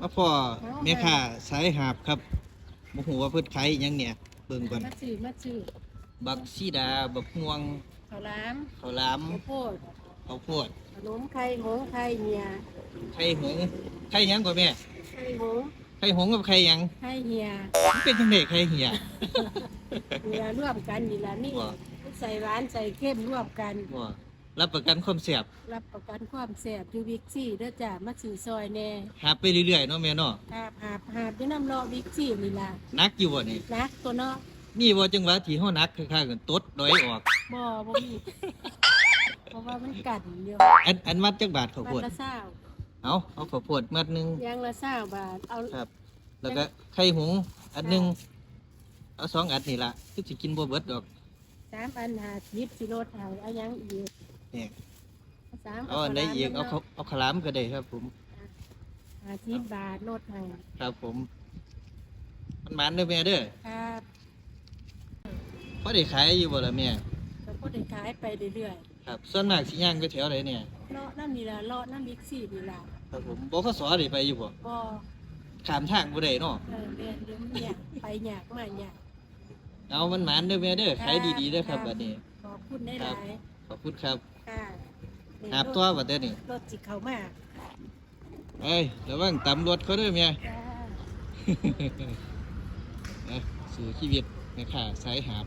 มาพ่อแม่ค้าสายหาบครับบ่ฮู้ว่าเพิ่นขายอิหยังเนี่ยเบิ่งก่อนมาซื้อมาซื้อบักซีดา บักม่วงข้าวหลามข้าวหลามข้าวโพดข้าวโพดขนมไข่หงส์ไข่เหี่ยไข่หงส์ไข่หยังก่อนแม่ ไข่หงส์ไข่หงส์กับไข่หยังไข่เหี่ยมันเป็นจังได๋ไข่เหี่ยเหี่ยร่วมกันนี่ล่ะนี่ว่าใส่หวานใส่เข้มร่วมกันว่า รับประกันความแซ่บรับประกันความแซ่บอยู่วิกซี่เด้อจ้ามาซื้อซอยแน่หาไปเรื่อยๆเนาะแม่เนาะหาบหาบหาบอยู่น้ำรอวิกซี่นี่ล่ะนักอยู่บ่นี่นักตัวเนาะมีบ่จังหวะที่เฮานักค่าๆกันตดดอยออก บ่บ่มี เพราะว่ามันกัดเดียวอันอันมัดจักบาทข้าวโพมัดนละเศร้าเอาเอาข้าวโพดมัดหนึง ยางละเศร้าบาทเอาครับ แล้วก็ไข่หงส์อันหนึงเอาสองอันนี่ล่ะคือสิกินบ่เบิดดอก สามอันหาสิบสิโลดเอาเอายังอีก นี่เอาสามเอาอันใดอีกเอาเขาเอาขาวหลามก็ได้ครับ ผมหาสิบบาทโลดให้ครับผม มันหมันเด้อแม่เด้อครับพอได้ขายอยู่บ่ล่ะแม่ก็บ่ได้ขายไปเรื่อยครับส่วนมากสิย่างไปแถวไหนเนี่ย ๆเลาะน้ำนี่ล่ะเลาะน้ำวิกซี่นี่ล่ะครับผมบ่ขสอได้ไปอยู่บ่บ่ข้ามทางบ่ได้เนาะเออเรียนเรื่องเนี่ยากไปยากมาอยาก เอามันหมันเด้อแม่เด้อขายดีๆเด้อครับบัดนี้ ขอบคุณได้หลาย ขอบคุณครับ ค่ะหาบตัวบัดเด้อนี่รถจิเข้ามาเอ้ยระวังตำรวจเขาเด้อแม่จ้านะสู่ชีวิตแม่ค้าสายหาบ